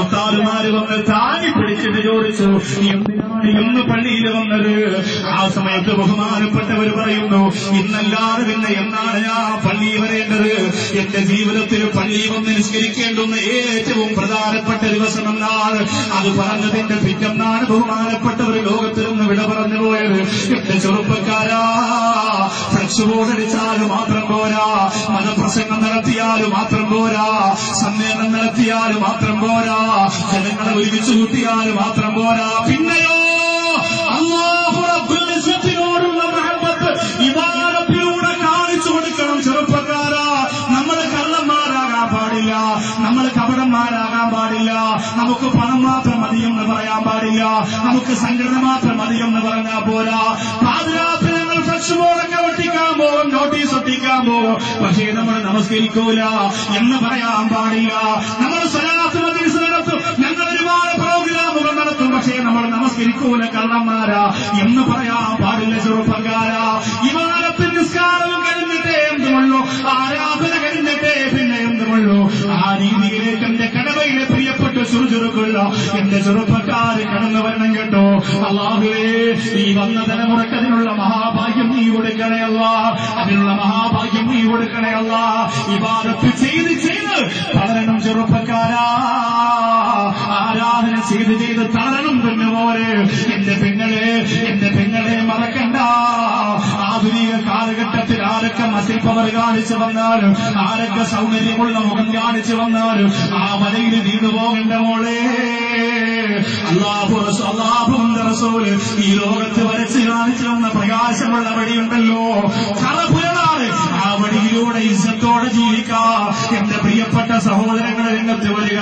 ഉത്താറുമാര് വന്ന് താങ്ങി പിടിച്ചിട്ട് ചോദിച്ചു "നീ എന്തിനാണ് ഇന്ന് പള്ളിയിൽ വന്നത്? ആ സമയത്ത് ബഹുമാനപ്പെട്ടവർ പറയുന്നു ഇന്നല്ലാതെ പിന്നെ എന്നാണ് ഞാൻ പള്ളി വരേണ്ടത്? എന്റെ ജീവിതത്തിൽ പള്ളി വന്ന് നിസ്കരിക്കേണ്ടുന്ന ഏറ്റവും പ്രധാനപ്പെട്ട ദിവസം എന്നാണ്. അത് പറഞ്ഞതിന്റെ പിറ്റെന്നാണ് ബഹുമാനപ്പെട്ടവർ ലോകത്തിൽ നിന്ന് വിട പറഞ്ഞു പോയത്. എന്റെ ചെറുപ്പക്കാരാ ബോർഡ് മാത്രം പോരാ. മതപ്രസംഗം നടത്തിയാലും മാത്രം പോരാ. സമ്മേളനം നടത്തിയാൽ മാത്രം പോരാ. ജനങ്ങളെ ഒരുമിച്ച് കൂട്ടിയാൽ മാത്രം പോരാ. പിന്നെയോ ഇസ്സത്തിനോടുള്ള മഹബത്ത് ഇബാദത്തിലൂടെ കാണിച്ചു കൊടുക്കണം ചെറുപ്പക്കാരാ. നമ്മൾ കള്ളന്മാരാകാൻ പാടില്ല. നമ്മൾ കപടന്മാരാകാൻ പാടില്ല. നമുക്ക് പണം മാത്രം മതിയെന്ന് പറയാൻ പാടില്ല. നമുക്ക് സംഘടന മാത്രം മതിയെന്ന് പറഞ്ഞാൽ പോരാ. പാതിരാത്രി ബോർഡൊക്കെ ഒട്ടിക്കാൻ പോകും നോട്ടീസ് ഒട്ടിക്കാൻ പോകും പക്ഷേ നമ്മൾ നമസ്കരിക്കൂല എന്ന് പറയാൻ പാടില്ല. നമ്മൾ നടത്തും. ഞങ്ങൾ ഒരുപാട് പ്രോഗ്രാമുകൾ നടത്തും. പക്ഷേ നമ്മൾ നമസ്കരിക്കൂല കള്ളന്മാരാ എന്ന് പറയാൻ പാടില്ല ചെറുപ്പക്കാരാ. ഇമാരത്തിൽ എന്റെ ചെറുപ്പക്കാര് കടന്നു വരണം കേട്ടോ. അള്ളാഹുവേ ഈ വന്ന തലമുറയ്ക്ക് അതിനുള്ള മഹാഭാഗ്യം നീ കൊടുക്കണേ അല്ല. അതിനുള്ള മഹാഭാഗ്യം നീ കൊടുക്കണേ അല്ല. ഇബാദത്ത് ചെയ്ത് ചെയ്ത് ആരൊക്കെ മസിൽ കാണിച്ചു വന്നാലും ആരൊക്കെ സൗന്ദര്യമുള്ള മുഖം കാണിച്ചു വന്നാലും ആ വലയിൽ വീണ് പോകേണ്ട മോളെ. റസൂൽ ഈ ലോകത്ത് വരച്ച് കാണിച്ചു വന്ന പ്രകാശമുള്ള വഴിയുണ്ടല്ലോ. ആ വഴിയിലൂടെ ഇസ്സത്തോടെ ജീവിക്കാം. എന്റെ പ്രിയപ്പെട്ട സഹോദരങ്ങളെ രംഗത്ത് വരിക.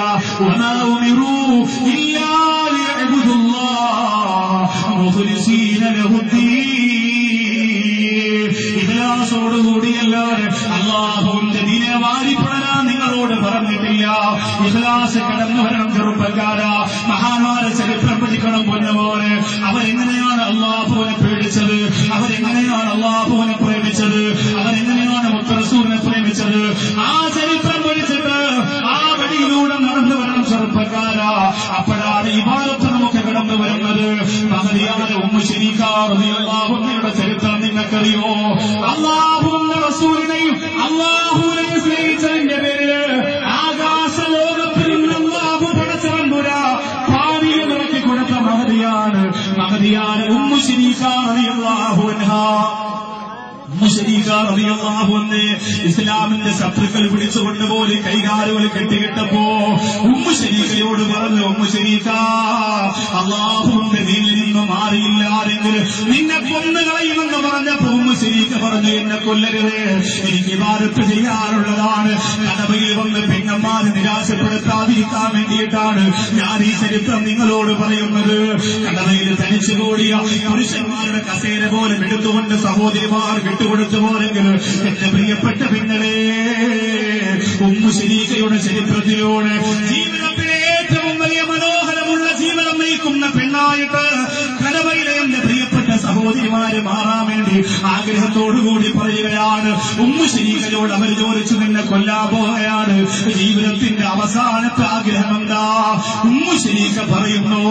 നിങ്ങളോട് പറഞ്ഞിട്ടില്ല. ഇഖ്ലാസ് കടന്നു വരണം ചെറുപ്പക്കാര. മഹാമാര ചരിത്രം പഠിക്കണം പൊന്നുപോലെ അവരെങ്ങനെയാണ് അള്ളാഹുവിനെ പേടിച്ചത്? അവരെങ്ങനെയാണ് അള്ളാഹുവിനെ പ്രേമിച്ചത്? അവരെങ്ങനെയാണ് മുത്തറസൂറിനെ പ്രേമിച്ചത്? ആ ചരിത്രം പഠിച്ചിട്ട് ആ വഴിയിലൂടെ നടന്നു വരണം ചെറുപ്പക്കാര. അപ്പോഴാണ് ഭാഗത്ത് നമുക്ക് കടന്നു വരുന്നത്. മഹതിയായ ഉമ്മ ശരീക്കാറുടെ ചരിത്രം നിങ്ങൾക്കറിയോ അള്ളാഹുവിന്റെ شریفہ رضی اللہ ഇസ്ലാമിന്റെ ശത്രുക്കൾ പിടിച്ചുകൊണ്ട് പോലെ കൈകാലുകൾ കെട്ടിയിട്ടപ്പോ ഉമ്മു ശരീഖയോട് പറഞ്ഞു ഉമ്മു ശരീഫ അള്ളാഹുവിന്റെ ദീനിൽ നിന്ന് മാറിയില്ലാരെങ്കിൽ നിന്നെ കൊന്നു കളയുമെന്ന് പറഞ്ഞപ്പോ ഉമ്മു ശരീഖ പറഞ്ഞു എന്നെ കൊല്ലരുത്. എനിക്ക് ഇബാദത്ത് ചെയ്യാറുള്ളതാണ് കടവയിൽ വന്ന് പെങ്ങന്മാര് നിരാശപ്പെടുത്താതിരിക്കാൻ വേണ്ടിയിട്ടാണ് ഞാൻ ഈ ചരിത്രം നിങ്ങളോട് പറയുന്നത്. കടവയിൽ തനിച്ചു കൂടിയ പുരുഷന്മാരുടെ കസേര പോലും എടുത്തുകൊണ്ട് സഹോദരിമാർ വിട്ടുകൊടുത്തു. പോലെങ്കിൽ എന്റെ പ്രിയപ്പെട്ട പിന്നലെ ഉമ്മു ശരീരയുടെ ചരിത്രത്തിലൂടെ ജീവിതത്തിലെ ഏറ്റവും വലിയ മനോഹരമുള്ള ജീവിതം നയിക്കുന്ന പെണ്ണായിട്ട് കലവയിലെ എന്റെ പ്രിയപ്പെട്ട സഹോദരിമാര് മാറാൻ വേണ്ടി ആഗ്രഹത്തോടുകൂടി പറയുകയാണ് ഉമ്മു ശരീരയോട് അവർ ചോദിച്ചു നിന്നെ കൊല്ലാൻ പോവുകയാണ് ജീവിതത്തിന്റെ അവസാനത്തെ ആഗ്രഹം എന്താ ഉമ്മു ശരീക്ക പറയുന്നു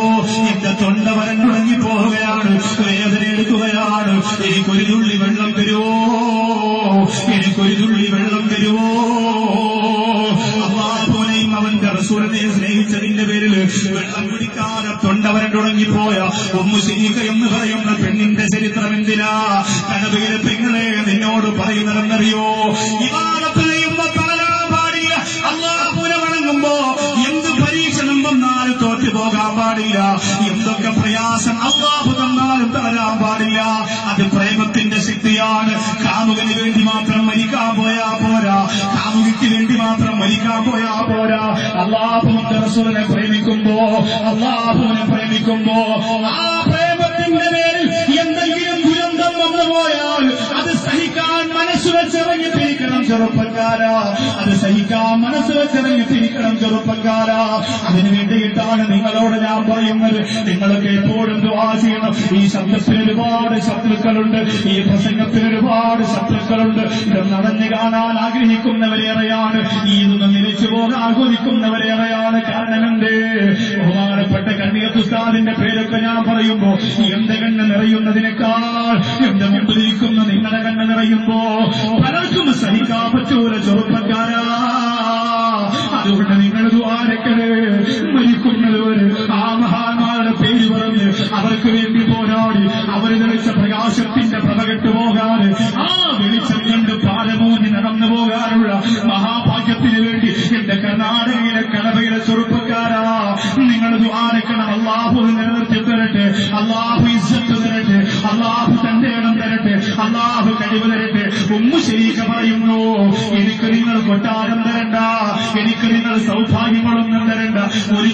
എന്റെ തൊണ്ട തുടങ്ങി പോവുകയാണ് വേദന എടുക്കുകയാണ് എനിക്കൊരു തുള്ളി വെള്ളം വരണ്ടുടങ്ങിപ്പോയ ഉമ്മു എന്ന് പറയുന്ന പെണ്ണിന്റെ ചരിത്രം എന്തിനാ? കനവയിലെ പെങ്ങളെ നിന്നോട് പറയുന്നതെന്നറിയോ? വണങ്ങുമ്പോ എന്ത് പരീക്ഷണം വന്നാലും തോറ്റു പോകാൻ പാടില്ല. എന്തൊക്കെ പ്രയാസം അള്ളാഹു തന്നാലും തളരാൻ പാടില്ല. അത് പ്രേമത്തിന്റെ ശക്തിയാണ്. കാമുകന് വേണ്ടി മാത്രം മരിക്കാൻ പോയാ മരിക്കാൻ പോയാ പോരാ അള്ളാഹുവിന്റെ റസൂലിനെ പ്രേമിക്കുമ്പോ അള്ളാഹുവിനെ പ്രേമിക്കുമ്പോ ആ പ്രേമത്തിന്റെ പേരിൽ എന്തെങ്കിലും ദുരന്തം വന്നു പോയാൽ വെച്ചിറങ്ങി തിരിക്കണം ചെറുപ്പക്കാരാ. അത് സഹിക്കാൻ മനസ്സ് വെച്ചിറങ്ങി തിരിക്കണം ചെറുപ്പക്കാരാ. അതിന് വേണ്ടിയിട്ടാണ് നിങ്ങളോട് ഞാൻ പറയുന്നത്. നിങ്ങൾക്ക് എപ്പോഴും ദുആ ചെയ്യണം. ഈ ശബ്ദത്തിൽ ഒരുപാട് ശത്രുക്കളുണ്ട്. ഈ പ്രസംഗത്തിന് ഒരുപാട് ശത്രുക്കളുണ്ട്. ഇത് നടന്നു കാണാൻ ആഗ്രഹിക്കുന്നവരേറെയാണ് ഇതൊന്നും നിലച്ചു പോകാൻ ആഗ്രഹിക്കുന്നവരേറെയാണ് കാരണമെന്തേ ബഹുമാനപ്പെട്ട കണ്ണിയത്തുസ്താദിന്റെ പേരൊക്കെ ഞാൻ പറയുമ്പോ എന്റെ കണ്ണ് നിറയുന്നതിനേക്കാൾ കണ്ണ് നിറയുമ്പോ പലർക്കും സഹിക്കാൻ പറ്റൂല ചെറുപ്പക്കാരാ. അതുകൊണ്ട് നിങ്ങൾ ദ്വാരക്കട് മരിക്കുന്നതുവരെ ആ മഹാന്മാരുടെ പേര് പറഞ്ഞ് അവർക്ക് വേണ്ടി പോരാടി അവർ നിറച്ച പ്രകാശത്തിന്റെ പ്രഭകെട്ട് പോകാൻ ആ വെളിച്ചം കണ്ട് പാലമൂന്നി നടന്നു പോകാനുള്ള മഹാഭാഗ്യത്തിന് വേണ്ടി എന്റെ കർണാടകയിലെ കടവയിലെ ചെറുപ്പക്കാരാ. നിങ്ങൾ ദ്വാരക്കണം അള്ളാഹു നിലനിർത്തി തരട്ടെ അള്ളാഹു ഇസ്സത്ത് തരട്ടെ അള്ളാഹു തന്റെ ഇടം തരട്ടെ അള്ളാഹു അൻപുരട്ട് ഉമ്മ ശരീക്ക പറയുന്നു എനിക്ക് നിങ്ങൾ കൊട്ടാരം തരണ്ട എനിക്ക് നിങ്ങൾ സൗഭാഗ്യങ്ങളും തരണ്ട ഒരു